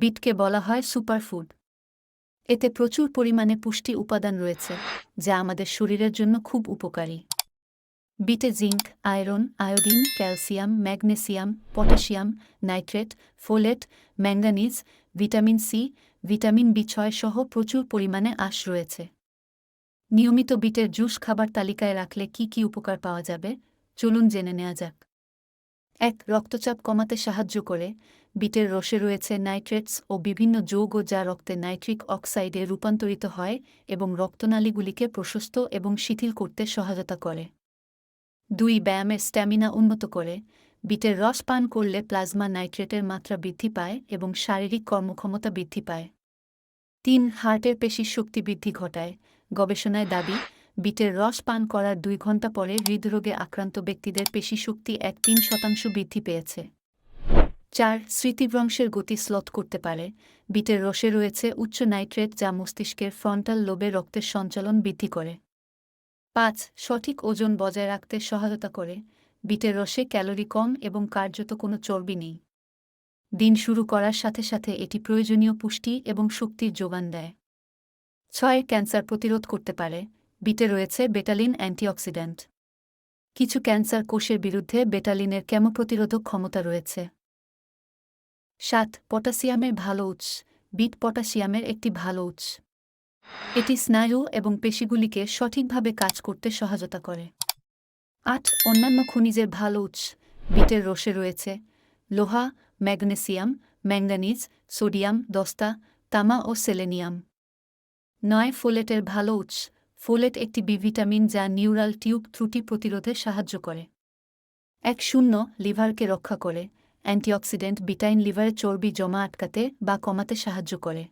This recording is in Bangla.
বিটকে বলা হয় সুপারফুড। এতে প্রচুর পরিমাণে পুষ্টি উপাদান রয়েছে, যা আমাদের শরীরের জন্য খুব উপকারী। বিটে zinc, iron, iodine, calcium, magnesium, potassium, nitrate, folate, manganese, vitamin C, vitamin B ছয় সহ প্রচুর পরিমাণে আঁশ রয়েছে। নিয়মিত বিটের জুস খাবার তালিকায় রাখলে কি কি উপকার পাওয়া যাবে? চলুন জেনে নেওয়া যাক। এক রক্তচাপ কমাতে সাহায্য করে। বিটের রসে রয়েছে নাইট্রেটস ও বিভিন্ন যৌগ যা রক্তে নাইট্রিক অক্সাইডে রূপান্তরিত হয় এবং রক্তনালীগুলিকে প্রশস্ত এবং শিথিল করতে সহায়তা করে। দুই ব্যায়ামের স্ট্যামিনা উন্নত করে। বিটের রস পান করলে প্লাজমা নাইট্রেটের মাত্রা বৃদ্ধি পায় এবং শারীরিক কর্মক্ষমতা বৃদ্ধি পায়। তিন, হার্টের পেশির শক্তি বৃদ্ধি ঘটায়। গবেষণায় দাবি বিটের রস পান করার দুই ঘণ্টা পরে হৃদরোগে আক্রান্ত ব্যক্তিদের পেশিশক্তি এক তিন শতাংশ বৃদ্ধি পেয়েছে। চার, স্মৃতিভ্রংশের গতি স্লথ করতে পারে। বিটের রসে রয়েছে উচ্চ নাইট্রেট যা মস্তিষ্কের ফ্রন্টাল লোবে রক্তের সঞ্চালন বৃদ্ধি করে। পাঁচ, সঠিক ওজন বজায় রাখতে সহায়তা করে। বিটের রসে ক্যালোরি কম এবং কার্যত কোনো চর্বি নেই। দিন শুরু করার সাথে সাথে এটি প্রয়োজনীয় পুষ্টি এবং শক্তির যোগান দেয়। ছয়, ক্যান্সার প্রতিরোধ করতে পারে। বিটে রয়েছে বেটালিন অ্যান্টিঅক্সিডেন্ট। কিছু ক্যান্সার কোষের বিরুদ্ধে বেটালিনের কেমোপ্রতিরোধক ক্ষমতা রয়েছে। সাত, পটাশিয়ামের ভালো উৎস। বিট পটাশিয়ামের একটি ভালো উৎস। এটি স্নায়ু এবং পেশিগুলিকে সঠিকভাবে কাজ করতে সহায়তা করে। আট, অন্যান্য খনিজের ভালো উৎস। বিটের রসে রয়েছে লোহা, ম্যাগনেসিয়াম ম্যাঙ্গানিজ সোডিয়াম, দস্তা, তামা ও সেলেনিয়াম। নয়, ফোলেটের ভালো উৎস। ফোলেট একটি বি ভিটামিন যা নিউরাল টিউব ত্রুটি প্রতিরোধে সাহায্য করে। এক শূন্য লিভারকে রক্ষা করে, অ্যান্টিঅক্সিডেন্ট বিটাইন লিভারে চর্বি জমা আটকাতে বা কমাতে সাহায্য করে।